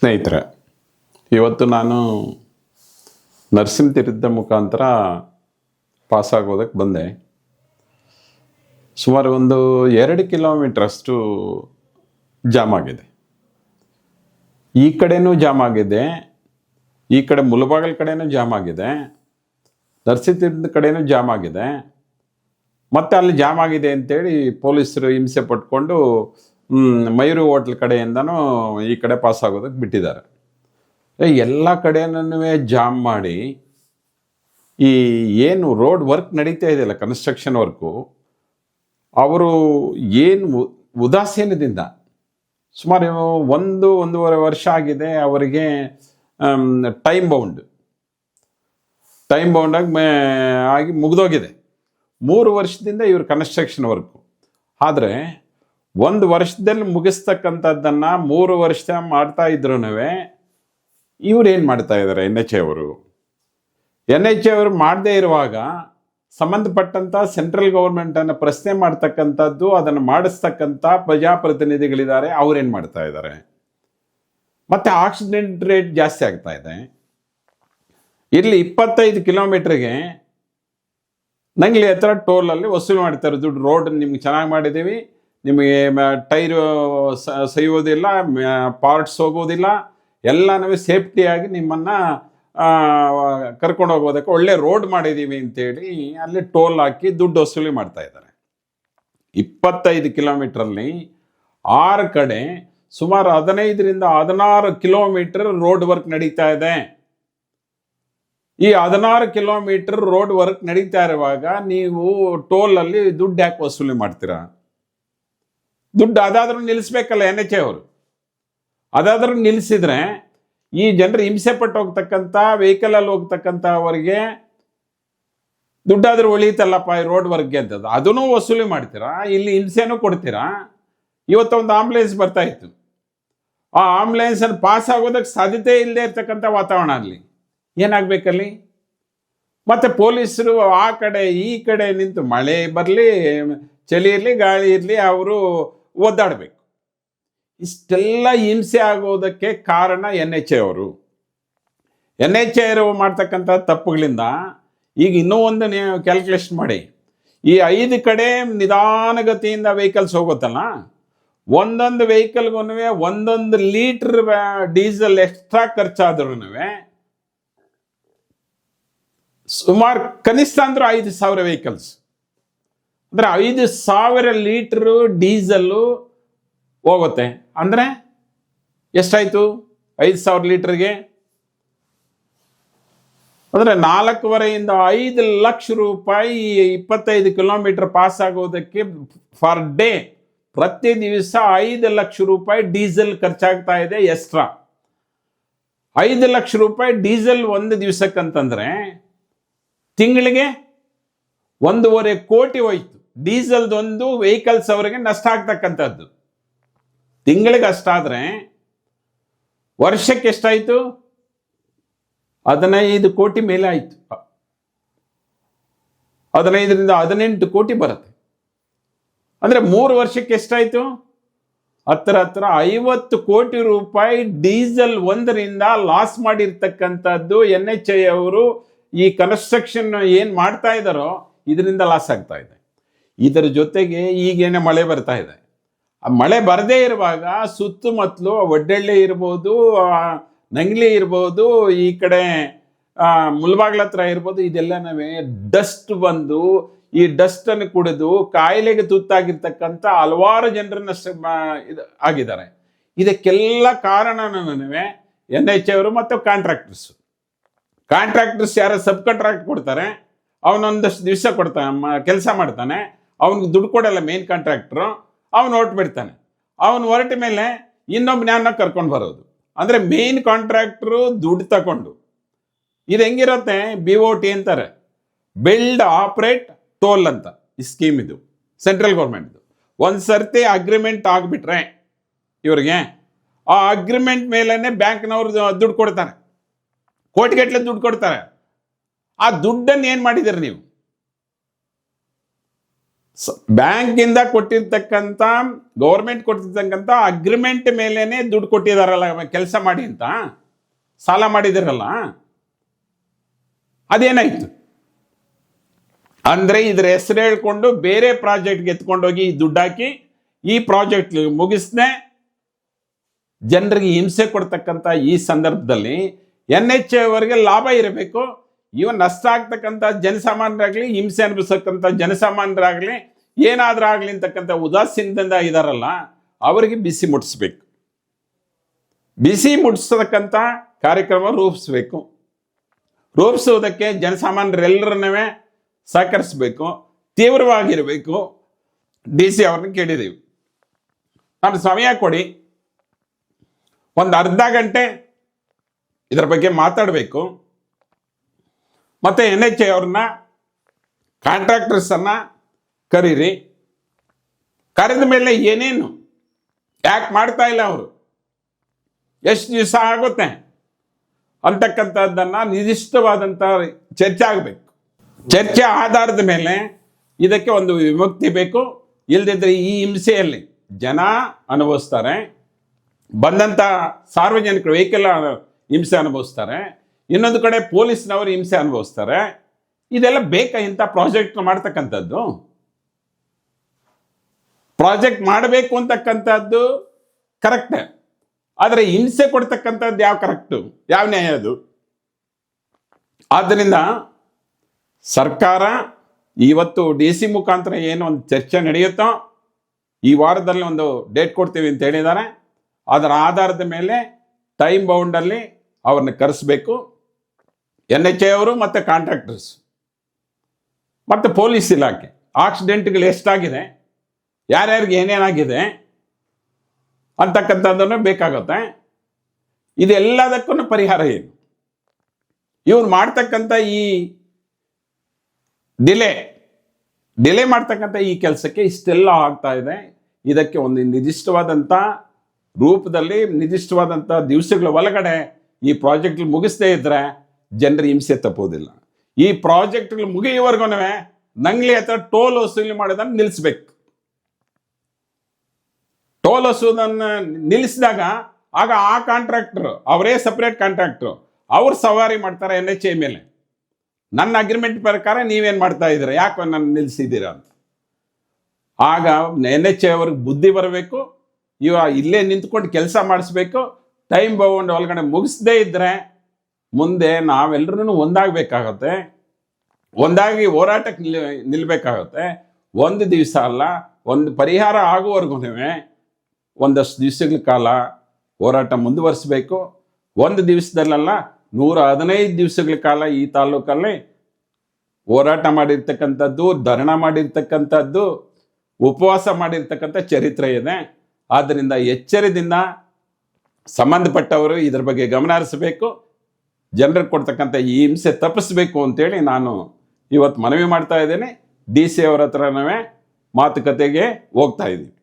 ಸ್ನೇಹಿತರೆ, ಇವತ್ತು ನಾನು ನರಸಿಂಹತೀರ್ಥ ಮುಖಾಂತರ ಪಾಸಾಗೋದಕ್ಕೆ ಬಂದೆ. ಸುಮಾರು ಒಂದು ಎರಡು ಕಿಲೋಮೀಟ್ರಷ್ಟು ಜಾಮ್ ಆಗಿದೆ. ಈ ಕಡೆನೂ ಜಾಮ್ ಆಗಿದೆ, ಈ ಕಡೆ ಮುಲಬಾಗಲ್ ಕಡೆನೂ ಜಾಮ್ ಆಗಿದೆ ನರಸಿಂಹ ತೀರ್ಥದ ಕಡೆನೂ ಜಾಮ್ ಆಗಿದೆ. ಮತ್ತೆ ಅಲ್ಲಿ ಜಾಮ್ ಆಗಿದೆ ಅಂತೇಳಿ ಪೊಲೀಸರು ಹಿಂಸೆ ಪಟ್ಕೊಂಡು ಮಯೂರು ಹೋಟ್ಲ್ ಕಡೆಯಿಂದನೂ ಈ ಕಡೆ ಪಾಸ್ ಆಗೋದಕ್ಕೆ ಬಿಟ್ಟಿದ್ದಾರೆ. ಎಲ್ಲ ಕಡೆನೂ ಜಾಮ್ ಮಾಡಿ ಈ ಏನು ರೋಡ್ ವರ್ಕ್ ನಡೀತಾ ಇದೆಯಲ್ಲ ಕನ್ಸ್ಟ್ರಕ್ಷನ್ ವರ್ಕು ಅವರು ಏನು ಉದಾಸೀನದಿಂದ ಸುಮಾರು ಒಂದು, ಒಂದೂವರೆ ವರ್ಷ ಆಗಿದೆ ಅವರಿಗೆ ಟೈಮ್ ಬೌಂಡ್ ಟೈಮ್ ಬೌಂಡಾಗಿ ಮೇ, ಆಗಿ ಮುಗಿದೋಗಿದೆ. ಮೂರು ವರ್ಷದಿಂದ ಇವರು ಕನ್ಸ್ಟ್ರಕ್ಷನ್ ವರ್ಕು ಆದರೆ ಒಂದು ವರ್ಷದಲ್ಲಿ ಮುಗಿಸ್ತಕ್ಕಂಥದ್ದನ್ನು ಮೂರು ವರ್ಷ ಮಾಡ್ತಾ ಇದ್ರೂ ಇವ್ರು ಮಾಡ್ತಾ ಇದ್ದಾರೆ ಎನ್ ಎಚ್ ಅವರು. ಎನ್ ಎಚ್ ಅವರು ಮಾಡದೇ ಇರುವಾಗ ಸಂಬಂಧಪಟ್ಟಂಥ ಸೆಂಟ್ರಲ್ ಗೌರ್ಮೆಂಟನ್ನು ಪ್ರಶ್ನೆ ಮಾಡ್ತಕ್ಕಂಥದ್ದು, ಅದನ್ನು ಮಾಡಿಸ್ತಕ್ಕಂಥ ಪ್ರಜಾಪ್ರತಿನಿಧಿಗಳಿದ್ದಾರೆ ಅವ್ರೇನು ಮಾಡ್ತಾ ಇದ್ದಾರೆ ಮತ್ತು ಆಕ್ಸಿಡೆಂಟ್ ರೇಟ್ ಜಾಸ್ತಿ ಆಗ್ತಾ ಇದೆ. ಇಲ್ಲಿ ಇಪ್ಪತ್ತೈದು ಕಿಲೋಮೀಟ್ರಿಗೆ ನಂಗ್ಲಿ ಹತ್ರ ಟೋಲಲ್ಲಿ ವಸೂಲಿ ಮಾಡ್ತಾರೆ ದುಡ್ಡು ರೋಡ್ ನಿಮ್ಗೆ ಚೆನ್ನಾಗಿ ಮಾಡಿದ್ದೀವಿ. ನಿಮಗೆ ಟೈರು ಸೈಯೋದಿಲ್ಲ ಪಾರ್ಟ್ಸ್ ಹೋಗೋದಿಲ್ಲ ಎಲ್ಲನೂ ಸೇಫ್ಟಿಯಾಗಿ ನಿಮ್ಮನ್ನು ಕರ್ಕೊಂಡು ಹೋಗೋದಕ್ಕೆ ಒಳ್ಳೆ ರೋಡ್ ಮಾಡಿದ್ದೀವಿ ಅಂತೇಳಿ ಅಲ್ಲಿ ಟೋಲ್ ಹಾಕಿ ದುಡ್ಡು ವಸೂಲಿ ಮಾಡ್ತಾ ಇದ್ದಾರೆ. ಇಪ್ಪತ್ತೈದು ಕಿಲೋಮೀಟ್ರಲ್ಲಿ ಆರು ಕಡೆ ಸುಮಾರು ಹದಿನೈದರಿಂದ ಹದಿನಾರು ಕಿಲೋಮೀಟರ್ ರೋಡ್ ವರ್ಕ್ ನಡೀತಾ ಇದೆ. ಈ ಹದಿನಾರು ಕಿಲೋಮೀಟರ್ ರೋಡ್ ವರ್ಕ್ ನಡೀತಾ ಇರುವಾಗ ನೀವು ಟೋಲಲ್ಲಿ ದುಡ್ಡು ಯಾಕೆ ವಸೂಲಿ ಮಾಡ್ತೀರಾ? ದುಡ್ಡು ಅದಾದರೂ ನಿಲ್ಲಿಸ್ಬೇಕಲ್ಲ ಎನ್ ಎಚ್ ಅವರು. ಅದಾದರೂ ನಿಲ್ಲಿಸಿದ್ರೆ ಈ ಜನರು ಹಿಂಸೆ ಪಟ್ಟು ಹೋಗ್ತಕ್ಕಂಥ ವೆಹಿಕಲಲ್ಲಿ ಹೋಗ್ತಕ್ಕಂಥ ಅವರಿಗೆ ದುಡ್ಡಾದರೂ ಉಳಿಯುತ್ತಲ್ಲಪ್ಪ ಈ ರೋಡ್ ವರ್ಕ್ಗೆ ಅಂತದ್ದು. ಅದನ್ನು ವಸೂಲಿ ಮಾಡ್ತೀರಾ? ಇಲ್ಲಿ ಹಿಂಸೆನೂ ಕೊಡ್ತೀರಾ? ಇವತ್ತೊಂದು ಆಂಬುಲೆನ್ಸ್ ಬರ್ತಾ ಇತ್ತು. ಆ ಆಂಬುಲೆನ್ಸನ್ನು ಪಾಸ್ ಆಗೋದಕ್ಕೆ ಸಾಧ್ಯತೆ ಇಲ್ಲದೆ ಇರ್ತಕ್ಕಂಥ ವಾತಾವರಣ ಅಲ್ಲಿ. ಏನಾಗಬೇಕಲ್ಲಿ? ಮತ್ತೆ ಪೊಲೀಸರು ಆ ಕಡೆ ಈ ಕಡೆ ನಿಂತು ಮಳೆ ಬರಲಿ, ಚಳಿ ಇರಲಿ, ಗಾಳಿ ಇರಲಿ, ಅವರು ಒದ್ದಾಡಬೇಕು. ಇಷ್ಟೆಲ್ಲ ಹಿಂಸೆ ಆಗೋದಕ್ಕೆ ಕಾರಣ ಎನ್ ಎಚ್ ಅವರು. ಎನ್ ಎಚ್ ಅವರು ಮಾಡ್ತಕ್ಕಂಥ ತಪ್ಪುಗಳಿಂದ ಈಗ ಇನ್ನೂ ಒಂದು ಕ್ಯಾಲ್ಕುಲೇಷನ್ ಮಾಡಿ. ಈ ಐದು ಕಡೆ ನಿಧಾನಗತಿಯಿಂದ ವೆಹಿಕಲ್ಸ್ ಹೋಗುತ್ತಲ್ಲ, ಒಂದೊಂದು ವೆಹಿಕಲ್ಗೂ ಒಂದೊಂದು ಲೀಟ್ರ್ ಡೀಸೆಲ್ ಎಕ್ಸ್ಟ್ರಾ ಖರ್ಚಾದ್ರೂ ಸುಮಾರು ಕನಿಷ್ಠ ಅಂದ್ರೆ ಐದು ಸಾವಿರ ವೆಹಿಕಲ್ಸ್ ಅಂದ್ರೆ ಐದು ಸಾವಿರ ಲೀಟ್ರು ಡೀಸೆಲ್ಲು ಹೋಗುತ್ತೆ. ಅಂದರೆ ಎಷ್ಟಾಯಿತು? ಐದು ಸಾವಿರ ಲೀಟ್ರಿಗೆ? ಅಂದರೆ ನಾಲ್ಕೂವರೆಯಿಂದ ಐದು ಲಕ್ಷ ರೂಪಾಯಿ ಇಪ್ಪತ್ತೈದು ಕಿಲೋಮೀಟರ್ ಪಾಸ್ ಆಗೋದಕ್ಕೆ ಫರ್ ಡೇ ಪ್ರತಿ ದಿವಸ ಐದು ಲಕ್ಷ ರೂಪಾಯಿ ಡೀಸೆಲ್ ಖರ್ಚಾಗ್ತಾ ಇದೆ ಎಕ್ಸ್ಟ್ರಾ. ಐದು ಲಕ್ಷ ರೂಪಾಯಿ ಡೀಸೆಲ್ ಒಂದು ದಿವಸಕ್ಕಂತಂದ್ರೆ ತಿಂಗಳಿಗೆ ಒಂದೂವರೆ ಕೋಟಿ ಹೋಯ್ತು. ಡೀಸೆಲ್ದೊಂದು ವೆಹಿಕಲ್ಸ್ ಅವರಿಗೆ ನಷ್ಟ ಆಗ್ತಕ್ಕಂಥದ್ದು. ತಿಂಗಳಿಗೆ ಅಷ್ಟಾದರೆ ವರ್ಷಕ್ಕೆ ಎಷ್ಟಾಯಿತು? ಹದಿನೈದು ಕೋಟಿ ಮೇಲೆ ಆಯಿತು. ಹದಿನೈದರಿಂದ ಹದಿನೆಂಟು ಕೋಟಿ ಬರುತ್ತೆ. ಅಂದರೆ ಮೂರು ವರ್ಷಕ್ಕೆ ಎಷ್ಟಾಯಿತು? ಹತ್ರ ಹತ್ರ ಐವತ್ತು ಕೋಟಿ ರೂಪಾಯಿ ಡೀಸೆಲ್ ಒಂದರಿಂದ ಲಾಸ್ ಮಾಡಿರ್ತಕ್ಕಂಥದ್ದು ಎನ್ ಎಚ್ ಐ ಅವರು ಈ ಕನ್ಸ್ಟ್ರಕ್ಷನ್ ಏನು ಮಾಡ್ತಾ ಇದ್ದಾರೋ ಇದರಿಂದ ಲಾಸ್ ಆಗ್ತಾ ಇದೆ. ಇದರ ಜೊತೆಗೆ ಈಗೇನೆ ಮಳೆ ಬರ್ತಾ ಇದೆ. ಆ ಮಳೆ ಬರದೇ ಇರುವಾಗ ಸುತ್ತಮುತ್ತಲು ಒಡ್ಡಳ್ಳಿ ಇರ್ಬೋದು ನಂಗ್ಲಿ ಇರ್ಬೋದು, ಈ ಕಡೆ ಮುಲ್ಬಾಗ್ಲ ಹತ್ರ ಇರ್ಬೋದು ಇದೆಲ್ಲನವೇ ಡಸ್ಟ್ ಬಂದು ಈ ಡಸ್ಟನ್ನು ಕುಡಿದು ಕಾಯಿಲೆಗೆ ತುತ್ತಾಗಿರ್ತಕ್ಕಂಥ ಹಲವಾರು ಜನರನ್ನ ಇದು ಆಗಿದ್ದಾರೆ. ಇದಕ್ಕೆಲ್ಲ ಕಾರಣನವೇ ಎನ್ ಎಚ್ ಅವರು ಮತ್ತು ಕಾಂಟ್ರಾಕ್ಟರ್ಸ್. ಕಾಂಟ್ರಾಕ್ಟರ್ಸ್ ಯಾರು ಸಬ್ ಕಾಂಟ್ರಾಕ್ಟ್ ಕೊಡ್ತಾರೆ, ಅವನೊಂದಷ್ಟು ದಿವಸ ಕೊಡ್ತಾನೆ ಕೆಲಸ ಮಾಡ್ತಾನೆ. ಅವನಿಗೆ ದುಡ್ಡು ಕೊಡಲ್ಲ ಮೇನ್ ಕಾಂಟ್ರಾಕ್ಟ್ರು ಅವನು ಹೊರಟ್ಬಿಡ್ತಾನೆ ಅವನು ಹೊರಟ ಮೇಲೆ ಇನ್ನೊಬ್ಬ ಕರ್ಕೊಂಡು ಬರೋದು. ಅಂದರೆ ಮೇನ್ ಕಾಂಟ್ರಾಕ್ಟ್ರು ದುಡ್ಡು ತಗೊಂಡು. ಇದು ಹೆಂಗಿರುತ್ತೆ? ಬಿ ಒ ಟಿ ಅಂತಾರೆ. ಬಿಲ್ಡ್ ಆಪ್ರೇಟ್ ಟೋಲ್ ಅಂತ. ಈ ಸ್ಕೀಮ್ ಇದು. ಸೆಂಟ್ರಲ್ ಗೌರ್ಮೆಂಟ್ದು ಒಂದು ಸರ್ತಿ ಅಗ್ರಿಮೆಂಟ್ ಆಗಿಬಿಟ್ರೆ ಇವ್ರಿಗೆ, ಆ ಅಗ್ರಿಮೆಂಟ್ ಮೇಲೇ ಬ್ಯಾಂಕ್ನವ್ರು ದುಡ್ಡು ಕೊಡ್ತಾರೆ. ಕೋಟಿಗಟ್ಟಲೆ ದುಡ್ಡು ಕೊಡ್ತಾರೆ. ಆ ದುಡ್ಡನ್ನು ಏನು ಮಾಡಿದ್ದೀರಿ ನೀವು? ಬ್ಯಾಂಕಿಂದ ಕೊಟ್ಟಿರ್ತಕ್ಕಂಥ ಗೌರ್ಮೆಂಟ್ ಕೊಟ್ಟಿರ್ತಕ್ಕಂಥ ಅಗ್ರಿಮೆಂಟ್ ಮೇಲೇ ದುಡ್ಡು ಕೊಟ್ಟಿದಾರಲ್ಲ ಕೆಲಸ ಮಾಡಿ ಅಂತ? ಸಾಲ ಮಾಡಿದಿರಲ್ಲ? ಅದೇನಾಯ್ತು? ಅಂದರೆ ಇದ್ರ ಹೆಸರು ಹೇಳ್ಕೊಂಡು ಬೇರೆ ಪ್ರಾಜೆಕ್ಟ್ಗೆ ಎತ್ಕೊಂಡೋಗಿ ದುಡ್ಡು ಹಾಕಿ, ಈ ಪ್ರಾಜೆಕ್ಟ್ ಮುಗಿಸ್ದೆ ಜನರಿಗೆ ಹಿಂಸೆ ಕೊಡ್ತಕ್ಕಂಥ ಈ ಸಂದರ್ಭದಲ್ಲಿ ಎನ್ ಎಚ್ ಅವರಿಗೆ ಲಾಭ ಇರಬೇಕು. ಇವನ್ ನಷ್ಟ ಆಗ್ತಕ್ಕಂಥ ಜನಸಾಮಾನ್ಯರಾಗಲಿ, ಹಿಂಸೆ ಅನುಭವಿಸ್ತಕ್ಕಂಥ ಜನಸಾಮಾನ್ಯರಾಗಲಿ ಏನಾದ್ರೂ ಆಗಲಿ ಅಂತಕ್ಕಂಥ ಉದಾಸೀನದಿಂದ ಇದಾರಲ್ಲ, ಅವರಿಗೆ ಬಿಸಿ ಮುಟ್ಟಿಸ್ಬೇಕು ಬಿಸಿ ಮುಟ್ಟಿಸ್ತಕ್ಕಂಥ ಕಾರ್ಯಕ್ರಮ ರೂಪಿಸ್ಬೇಕು. ರೂಪಿಸುವುದಕ್ಕೆ ಜನಸಾಮಾನ್ಯರೆಲ್ಲರನ್ನೇ ಸಹಕರಿಸಬೇಕು, ತೀವ್ರವಾಗಿರಬೇಕು. ಡಿ ಸಿ ಅವ್ರನ್ನ ಕೇಳಿದ್ದೀವಿ ನಾನು ಸಮಯ ಕೊಡಿ, ಒಂದು ಅರ್ಧ ಗಂಟೆ ಇದರ ಬಗ್ಗೆ ಮಾತಾಡಬೇಕು. ಮತ್ತು ಎನ್ ಎಚ್ ಅವ್ರನ್ನ ಕಾಂಟ್ರಾಕ್ಟರ್ಸನ್ನು ಕರೀರಿ. ಕರೆದ ಮೇಲೆ ಏನೇನು? ಯಾಕೆ ಮಾಡ್ತಾ ಇಲ್ಲ ಅವರು? ಎಷ್ಟು ದಿವಸ ಆಗುತ್ತೆ? ಅಂತಕ್ಕಂಥದ್ದನ್ನು ನಿರ್ದಿಷ್ಟವಾದಂಥ ಚರ್ಚೆ ಆಗಬೇಕು. ಚರ್ಚೆ ಆಧಾರದ ಮೇಲೆ ಇದಕ್ಕೆ ಒಂದು ವಿಮುಕ್ತಿ ಬೇಕು. ಇಲ್ಲದಿದ್ದರೆ ಈ ಹಿಂಸೆಯಲ್ಲಿ ಜನ ಅನುಭವಿಸ್ತಾರೆ. ಬಂದಂಥ ಸಾರ್ವಜನಿಕರು ವೆಹಿಕಲ್ ಹಿಂಸೆ ಅನುಭವಿಸ್ತಾರೆ. ಇನ್ನೊಂದು ಕಡೆ ಪೊಲೀಸ್ನವರು ಹಿಂಸೆ ಅನುಭವಿಸ್ತಾರೆ. ಇದೆಲ್ಲ ಬೇಕಾ ಇಂಥ ಪ್ರಾಜೆಕ್ಟ್ ಮಾಡ್ತಕ್ಕಂಥದ್ದು? ಪ್ರಾಜೆಕ್ಟ್ ಮಾಡಬೇಕು ಅಂತಕ್ಕಂಥದ್ದು ಕರೆಕ್ಟ್. ಆದರೆ ಹಿಂಸೆ ಕೊಡ್ತಕ್ಕಂಥದ್ದು ಯಾವ ಕರೆಕ್ಟು? ಯಾವ ನ್ಯಾಯ ಅದು? ಆದ್ದರಿಂದ ಸರ್ಕಾರ ಇವತ್ತು ಡಿ ಸಿ ಮುಖಾಂತರ ಏನು ಒಂದು ಚರ್ಚೆ ನಡೆಯುತ್ತೋ, ಈ ವಾರದಲ್ಲಿ ಒಂದು ಡೇಟ್ ಕೊಡ್ತೀವಿ ಅಂತ ಹೇಳಿದ್ದಾರೆ. ಅದರ ಆಧಾರದ ಮೇಲೆ ಟೈಮ್ ಬೌಂಡಲ್ಲಿ ಅವ್ರನ್ನ ಕರೆಸಬೇಕು. ಎನ್ ಎಚ್ ಎ ಅವರು ಮತ್ತು ಕಾಂಟ್ರಾಕ್ಟರ್ಸ್. ಮತ್ತು ಪೊಲೀಸ್ ಇಲಾಖೆ. ಆಕ್ಸಿಡೆಂಟ್ಗಳು ಎಷ್ಟಾಗಿದೆ? ಯಾರ್ಯಾರಿಗೆ ಏನೇನಾಗಿದೆ ಅಂತಕ್ಕಂಥದ್ದನ್ನು ಬೇಕಾಗುತ್ತೆ. ಇದೆಲ್ಲದಕ್ಕೂ ಪರಿಹಾರ ಏನು? ಇವ್ರು ಮಾಡ್ತಕ್ಕಂಥ ಈ ಡಿಲೇ ಡಿಲೇ ಮಾಡ್ತಕ್ಕಂಥ ಈ ಕೆಲಸಕ್ಕೆ ಇಷ್ಟೆಲ್ಲ ಆಗ್ತಾ ಇದೆ. ಇದಕ್ಕೆ ಒಂದು ನಿರ್ದಿಷ್ಟವಾದಂಥ ರೂಪದಲ್ಲಿ, ನಿರ್ದಿಷ್ಟವಾದಂಥ ದಿವಸಗಳ ಒಳಗಡೆ ಈ ಪ್ರಾಜೆಕ್ಟ್ ಮುಗಿಸ್ದೇ ಇದ್ರೆ ಜನರು ಹಿಂಸೆ ತಪ್ಪೋದಿಲ್ಲ. ಈ ಪ್ರಾಜೆಕ್ಟ್ಗಳು ಮುಗಿಯುವವರೆಗೂ ನಂಗ್ಲಿ ಹತ್ರ ಟೋಲ್ ವಸೂಲಿ ಮಾಡೋದನ್ನು ನಿಲ್ಲಿಸ್ಬೇಕು ಟೋಲ್ ನನ್ನ ನಿಲ್ಲಿಸಿದಾಗ, ಆಗ ಆ ಕಾಂಟ್ರಾಕ್ಟರ್ ಅವರೇ ಸಪ್ರೇಟ್ ಕಾಂಟ್ರಾಕ್ಟ್ರು ಅವ್ರು ಸವಾರಿ ಮಾಡ್ತಾರೆ ಎನ್ ಎಚ್ ಎ ಮೇಲೆ. ನನ್ನ ಅಗ್ರಿಮೆಂಟ್ ಪ್ರಕಾರ ನೀವೇನು ಮಾಡ್ತಾ ಇದ್ದೀರಾ? ಯಾಕೆ ನನ್ನ ನಿಲ್ಲಿಸಿದ್ದೀರಾ ಅಂತ. ಆಗ ಎನ್ ಎಚ್ ಎ ಅವ್ರಿಗೆ ಬುದ್ಧಿ ಬರಬೇಕು, ಇವ ಇಲ್ಲೇ ನಿಂತ್ಕೊಂಡು ಕೆಲಸ ಮಾಡಿಸ್ಬೇಕು ಟೈಮ್ ಬೌಂಡ್ ಒಳಗಡೆ ಮುಗಿಸ್ದೇ ಇದ್ದರೆ ಮುಂದೆ ನಾವೆಲ್ಲರೂ ಒಂದಾಗಬೇಕಾಗತ್ತೆ. ಒಂದಾಗಿ ಹೋರಾಟಕ್ಕೆ ನಿಲ್ ನಿಲ್ಲಬೇಕಾಗತ್ತೆ ಒಂದು ದಿವಸ ಅಲ್ಲ, ಒಂದು ಪರಿಹಾರ ಆಗುವವರೆಗೂ ಒಂದಷ್ಟು ದಿವಸಗಳ ಕಾಲ ಹೋರಾಟ ಮುಂದುವರಿಸಬೇಕು. ಒಂದು ದಿವಸದಲ್ಲೆಲ್ಲ, ನೂರ ಹದಿನೈದು ದಿವಸಗಳ ಕಾಲ ಈ ತಾಲೂಕಲ್ಲಿ ಹೋರಾಟ ಮಾಡಿರ್ತಕ್ಕಂಥದ್ದು, ಧರಣ ಮಾಡಿರ್ತಕ್ಕಂಥದ್ದು, ಉಪವಾಸ ಮಾಡಿರ್ತಕ್ಕಂಥ ಚರಿತ್ರೆ ಇದೆ. ಆದ್ದರಿಂದ ಎಚ್ಚರದಿಂದ ಸಂಬಂಧಪಟ್ಟವರು ಇದ್ರ ಬಗ್ಗೆ ಗಮನ ಹರಿಸಬೇಕು. ಜನರಿಗೆ ಕೊಡ್ತಕ್ಕಂಥ ಈ ಹಿಂಸೆ ತಪ್ಪಿಸ್ಬೇಕು ಅಂತೇಳಿ ನಾನು ಇವತ್ತು ಮನವಿ ಮಾಡ್ತಾ ಇದ್ದೇನೆ. ಡಿ ಸಿ ಅವರ ಹತ್ರನವೇ ಮಾತುಕತೆಗೆ ಹೋಗ್ತಾ ಇದ್ದೀನಿ.